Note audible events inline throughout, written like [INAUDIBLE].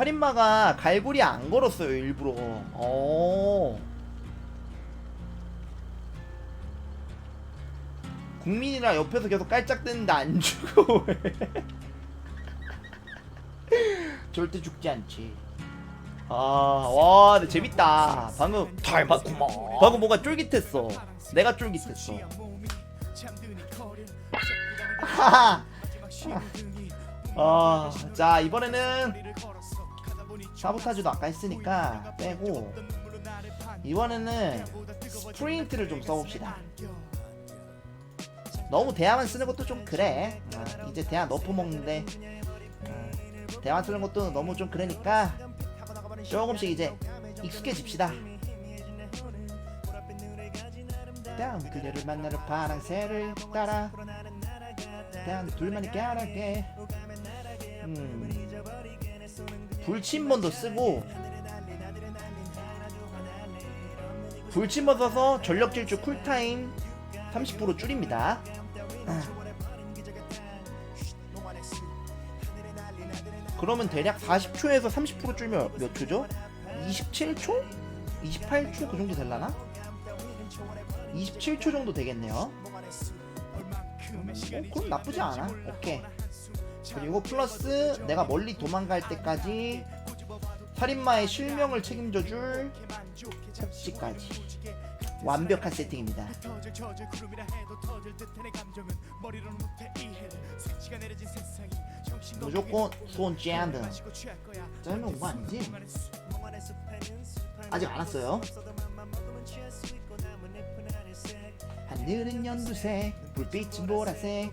살인마가 갈고리 안 걸었어요 일부러. 어. 국민이랑 옆에서 계속 깔짝대는데 안 죽어. 왜 [LAUGHS] 절대 죽지 않지. 아와 재밌다. 방금 닮았구만. 방금 뭔가 쫄깃했어. 내가 쫄깃했어. [LAUGHS] 아, 자 이번에는 사보타주도 아까 했으니까 빼고 이번에는 스프린트를 좀 써봅시다. 너무 대화만 쓰는 것도 좀 그래. 아, 이제 대화 너프 먹는데 아, 대화 쓰는 것도 너무 좀 그러니까 조금씩 이제 익숙해집시다. 다음 그녀를 만나러 파랑새를 따라 다음 둘만이 깨알하게 음. 불침번도 쓰고 불침번 써서 전력 질주 쿨타임 30% 줄입니다. 그러면 대략 40초에서 30% 줄면 몇 초죠? 27초? 28초 그 정도 될라나? 27초 정도 되겠네요. 어, 그럼 나쁘지 않아. 오케이. 그리고 플러스 내가 멀리 도망갈 때까지 살인마의 실명을 책임져줄 폭지까지 완벽한 세팅입니다. 무조건 손 짠드. 짧은 온거 아니지? 아직 안 왔어요. 하늘은 연두색, 불빛은 보라색.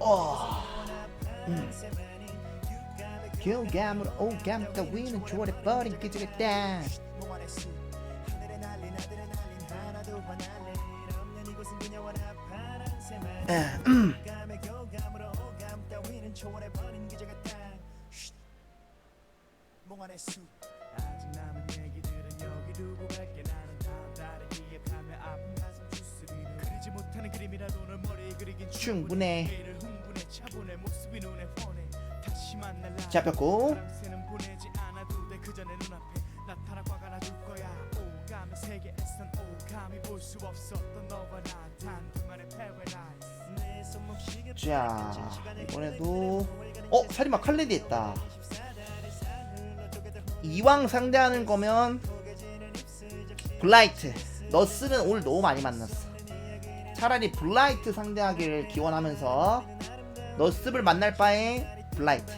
어. 음. 교감으로 오감 따위는 조아려버린 그저겠다 음. 몽환의 숲 두고 갈게. 나는 다음 달에 기획하며 아픈 가슴 주스리는 그리지 못하는 그림이라도 널 머리에 그리긴 충분해. 를 흥분해 차분해. 모습이 눈에 훤해. 다시 만날 날 잡혔고. 사랑새는 보내지 않아도 돼. 그 전에 눈앞에 나타나 화가 나줄 거야. 오감의 세계에선 오감이 볼 수 없었던 너와 나단 둘만의 paradise. 내자 이번에도 어 살인마 칼레디 했다. 이왕 상대하는 거면 블라이트 너스는 오늘 너무 많이 만났어. 차라리 블라이트 상대하기를 기원하면서 너스를 만날 바에 블라이트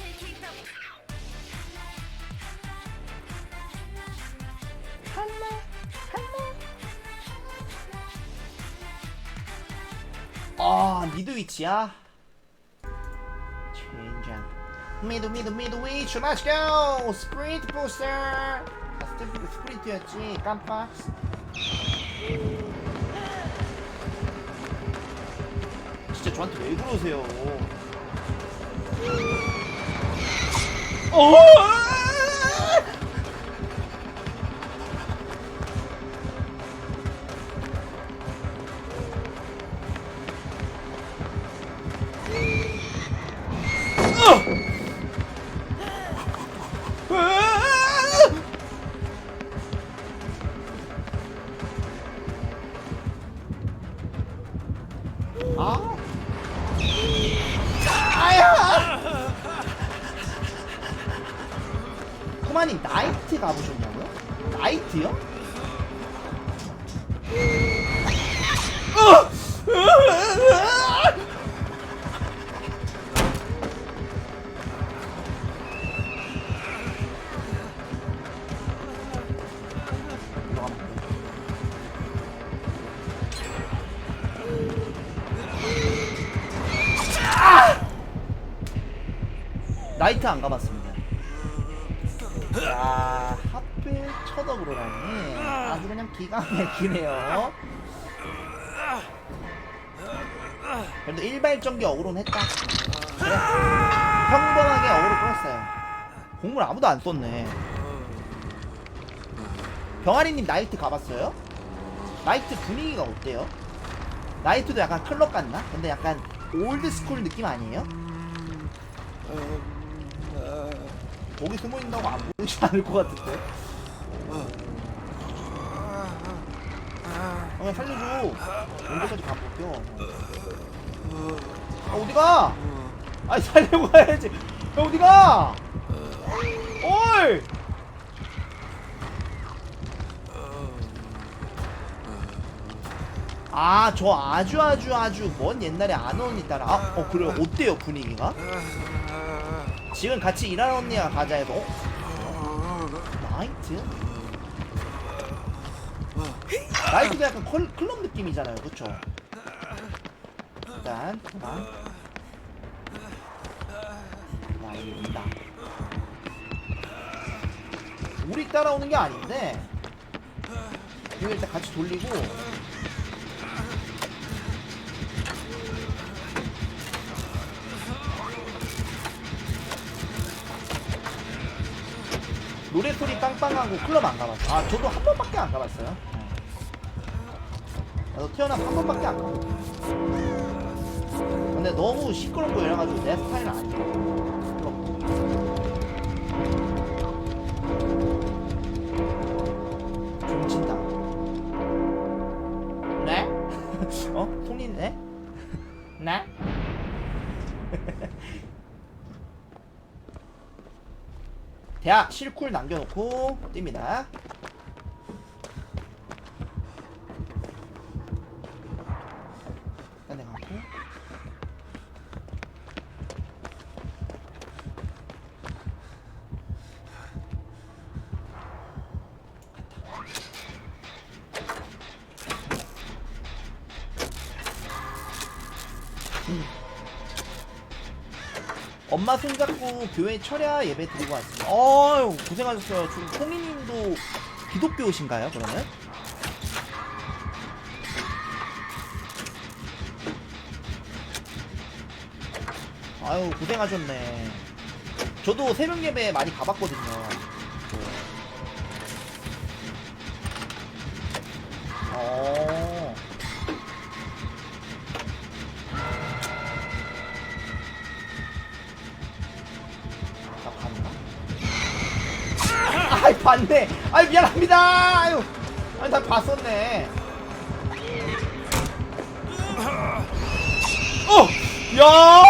can keep up. 아 미드 위치야 미드 미드 미드 위치 렛츠 고 스프린트 부스터 아 스프린트 스프린트였지. 깜빡. 진짜 저한테 왜 그러세요? 어 아? 아야! 코마님 나이트 가보셨냐고요? 나이트요? 나이트 안 가봤습니다. 야, 하필 쳐덕으로라니 아주 그냥 기가 막히네요. 그래도 일발전기 어그로는 했다. 그래. 평범하게 어그로 끌었어요. 공물 아무도 안 썼네. 병아리님 나이트 가봤어요? 나이트 분위기가 어때요? 나이트도 약간 클럽 같나? 근데 약간 올드 스쿨 느낌 아니에요? 거기 숨어 있다고 안 보이지 않을 것 같은데. 어, 살려줘. 언제까지 가볼게요. 아, 어디 가? 아니 살려고 가야지. 야, 어디 가? 어이! 아, 저 아주 아주 아주 먼 옛날에 아는 언니 따라. 아, 어 그래요. 어때요 분위기가? 지금 같이 일하는 언니랑 가자 해서 어? 나이트? 나이트도 약간 컬, 클럽 느낌이잖아요 그쵸? 일단 하나 야 이게 온다 우리 따라오는 게 아닌데 이거 일단 같이 돌리고 노래 소리 빵빵하고 클럽 안 가봤어. 아, 저도 한 번밖에 안 가봤어요. 네. 나도 태어나서 한 번밖에 안 가봤어. 근데 너무 시끄럽고 이래가지고 내 스타일은 아니야. 좀 대학 실쿨 남겨놓고 뜁니다. 엄마 손잡고 교회 철야 예배 드리고 왔습니다. 어유 고생하셨어요. 지금 송이님도 기독교신가요? 그러면? 아유 고생하셨네. 저도 새벽 예배 많이 가봤거든요. 어. 봤네. 아이 미안합니다. 아유. 아니 나 봤었네. 어, 야.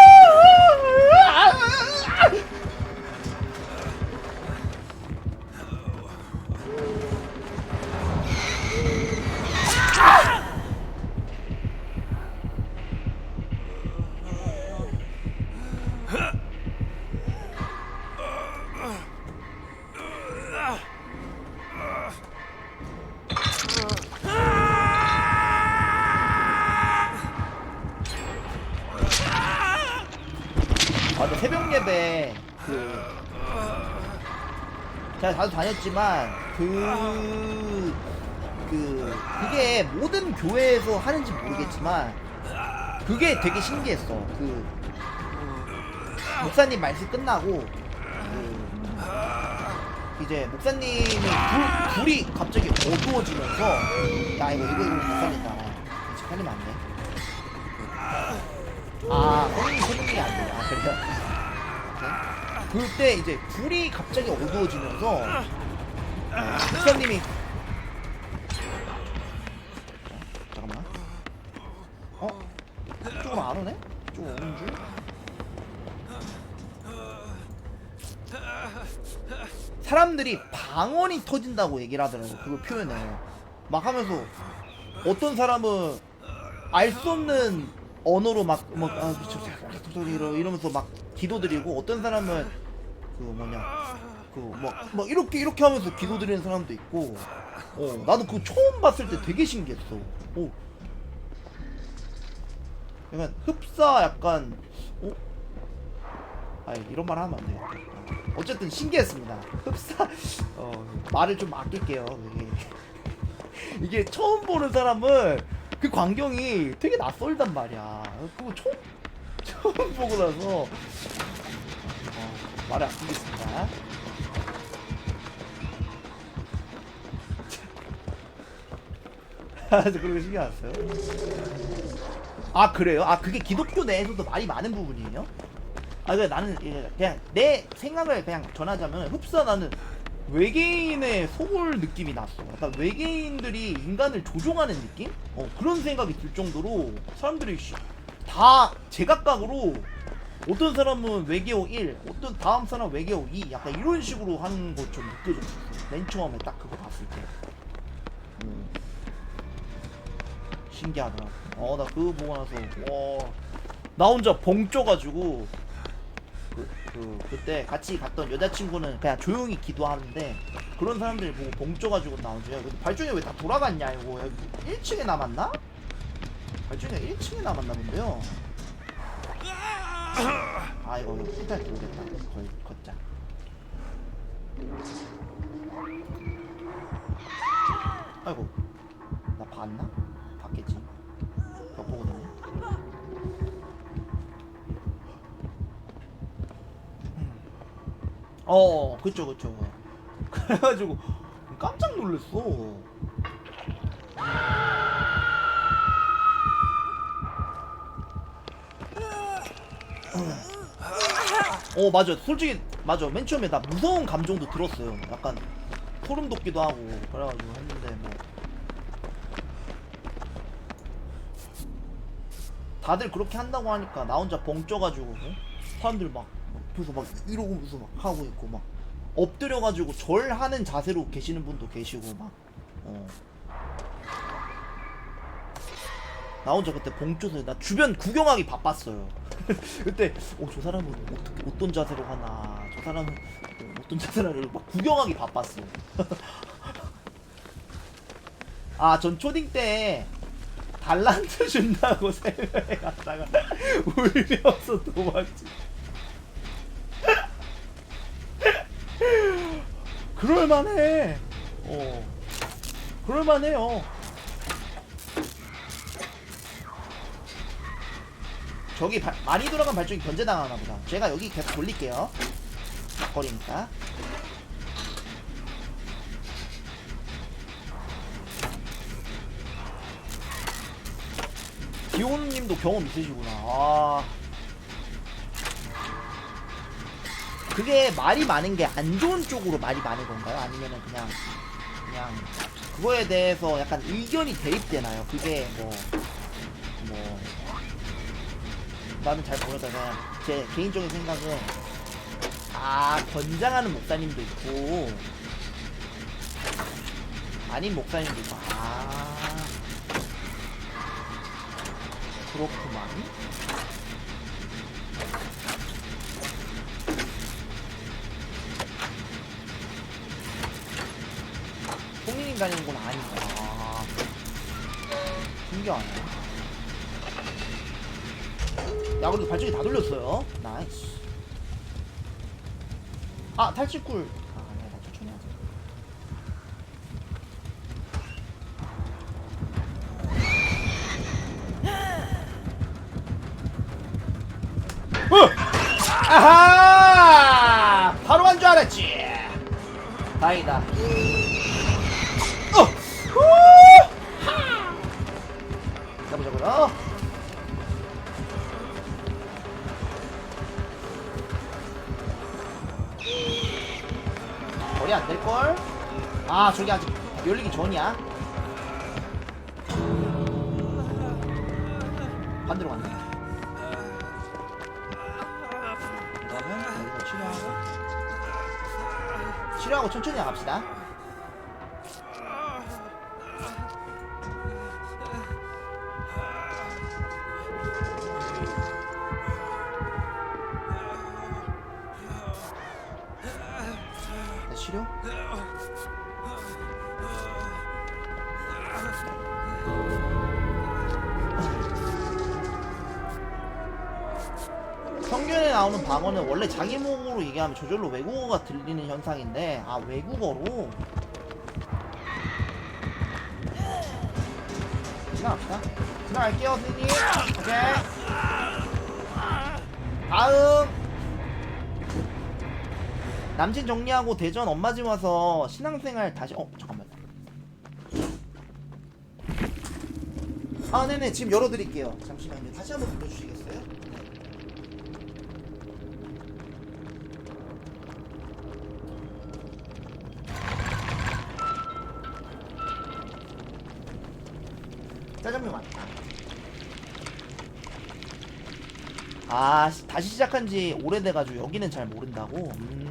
자주 다녔지만 그, 그 그게 모든 교회에서 하는지 모르겠지만 그게 되게 신기했어 그 목사님 말씀 끝나고 그 이제 목사님이 불, 불이 갑자기 어두워지면서 야 이거 이거 이거 지금 살리면 안돼 아, 성인이 소문이 안 돼요. 아, 그래요? 그때 이제 불이 갑자기 어두워지면서 아, 목사님이 잠깐만. 어? 이쪽으로 안 오네? 이쪽으로 오는 줄? 사람들이 방언이 터진다고 얘기를 하더라고 그걸 표현해 막 하면서 어떤 사람은 알 수 없는 언어로 막 막 아, 미쳐 이러 이러면서 막 기도 드리고 어떤 사람은 그 뭐냐 그막 막 이렇게 이렇게 하면서 기도 드리는 사람도 있고 어 나도 그거 처음 봤을 때 되게 신기했어. 어 약간 흡사 약간 어? 아 이런 말 하면 안 되겠다. 어쨌든 신기했습니다. 흡사 어 말을 좀 아낄게요. 이게 [LAUGHS] 이게 처음 보는 사람은 그 광경이 되게 낯설단 말이야. 그거 처음 처음 보고 나서 어, 말을 아끼겠습니다 [LAUGHS] 아, 저 그런 거 신경 안 써요? 아 그래요? 아 그게 기독교 내에서도 말이 많은 부분이에요? 아 그래 나는 이게 그냥 내 생각을 그냥 전하자면 흡사 나는 외계인의 소울 느낌이 났어. 약간 외계인들이 인간을 조종하는 느낌? 어 그런 생각이 들 정도로 사람들이 씨, 다 제각각으로 어떤 사람은 외계어 1, 어떤 다음 사람 외계어 2 약간 이런 식으로 하는 거좀 느껴졌어. 맨 처음에 딱 그거 봤을 때. 음. 신기하더라. 어, 나 그거 보고 나서, 와. 나 혼자 벙 쪄가지고, 그, 그, 그때 같이 갔던 여자친구는 그냥 조용히 기도하는데, 그런 사람들 보고 벙 쪄가지고 나 혼자, 야, 발전이 왜 다 돌아갔냐, 이거. 여기 1층에 남았나? 발전이가 1층에 남았나 본데요. 아, 이거, 후탈 들어오겠다. 거의, 걷자. 아이고, 나 봤나? 봤겠지. 벽 보거든요. 어, 그쵸, 그쵸. [LAUGHS] 그래가지고 깜짝 놀랐어. 어, 맞아. 솔직히, 맞아. 맨 처음에 나 무서운 감정도 들었어요. 약간 소름 돋기도 하고. 그래가지고 했는데, 뭐. 다들 그렇게 한다고 하니까 나 혼자 벙 쪄가지고 어? 사람들 막 옆에서 막 이러고면서 막 하고 있고 막 엎드려가지고 절 하는 자세로 계시는 분도 계시고 막 어. 나 혼자 그때 벙 쪄서 나 주변 구경하기 바빴어요 [LAUGHS] 그때 어, 저 사람은 어떻게 어떤 자세로 하나 저 사람은 어, 어떤 자세로 막 구경하기 바빴어 [LAUGHS] 아 전 초딩 때 달란트 준다고 [LAUGHS] 새벽에 갔다가 울려서 도망치. 그럴만해. 어. 그럴만해요. 저기 발- 많이 돌아간 발전기 견제당하나 보다. 제가 여기 계속 돌릴게요. 거리니까. 기호님도 경험 있으시구나. 아. 그게 말이 많은 게 안 좋은 쪽으로 말이 많은 건가요? 아니면은 그냥 그냥 그거에 대해서 약간 의견이 대입되나요? 그게 뭐뭐 나는 잘 그냥 제 개인적인 생각은 아 권장하는 목사님도 있고 아닌 목사님도 있고 아 그렇구만. 성인인 다니는 건 아니구나. 신기하네. 야, 근데 발전기 다 돌렸어요. 나이스. 아, 탈취쿨. 아, 천천히 하자. 아하! 바로 간 줄 알았지. 다행이다. 어! 후! 하! 잡아잡아라. 거의 안 될걸? 아, 저기 아직 열리기 전이야. 반대로 갔네. 그러면 여기서 치료하고 치료하고 천천히 나갑시다. 치료? 성균에 나오는 방어는 원래 자기 목으로 얘기하면 저절로 외국어가 들리는 현상인데 아 외국어로? 지나갑시다. 지나갈게요 선생님. 오케이. 다음 남친 정리하고 대전 엄마 집 와서 신앙생활 다시 어 잠깐만 아 네네 지금 열어드릴게요 잠시만요 다시 한번 불러주시겠어요? 네. 짜장면 왔다. 아 시- 다시 시작한 지 오래돼가지고 여기는 잘 모른다고. 음.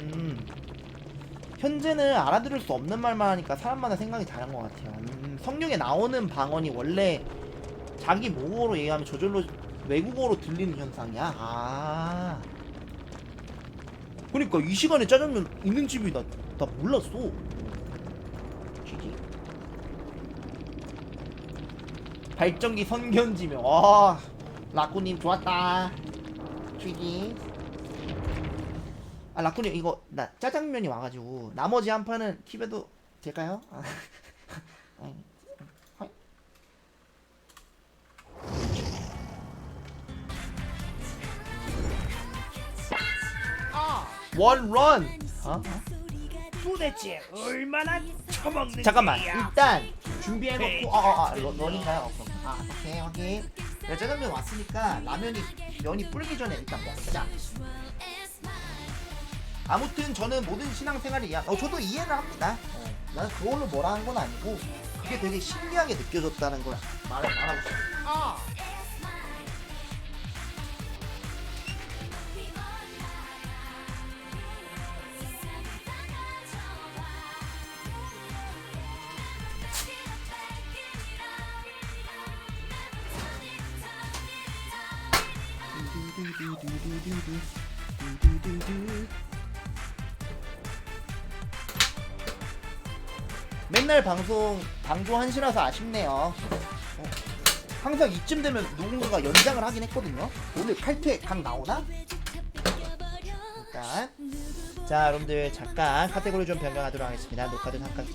현재는 알아들을 수 없는 말만 하니까 사람마다 생각이 다른 것 같아요. 음, 성경에 나오는 방언이 원래 자기 모국어로 얘기하면 저절로 외국어로 들리는 현상이야. 아. 그러니까 이 시간에 짜장면 있는 집이 나, 나 몰랐어. GG. 발전기 선견지명. 아, 라꾸님 좋았다. GG. 아, 라꾸님 이거 나 짜장면이 와가지고 나머지 한 판은 킵해도 될까요? 아, 아이, 하이. 원런. 어? 어? 도대체 얼마나 처먹는 잠깐만? 일단 준비해놓고 어어어 런인가요? 어, 아 오케이 확인 야, 짜장면 왔으니까 라면이 면이 불기 전에 일단 먹자 아무튼 저는 모든 신앙생활을 이해 어 저도 이해를 합니다. 어, 나는 그걸로 뭐라 한 건 아니고 그게 되게 신기하게 느껴졌다는 걸 말, 말하고 싶어요. 아. 맨날 방송 방송 한시라서 아쉽네요. 어, 항상 이쯤 되면 누군가가 연장을 하긴 했거든요. 오늘 칼퇴 강 나오나? 일단 자 여러분들 잠깐 카테고리 좀 변경하도록 하겠습니다. 녹화도 잠깐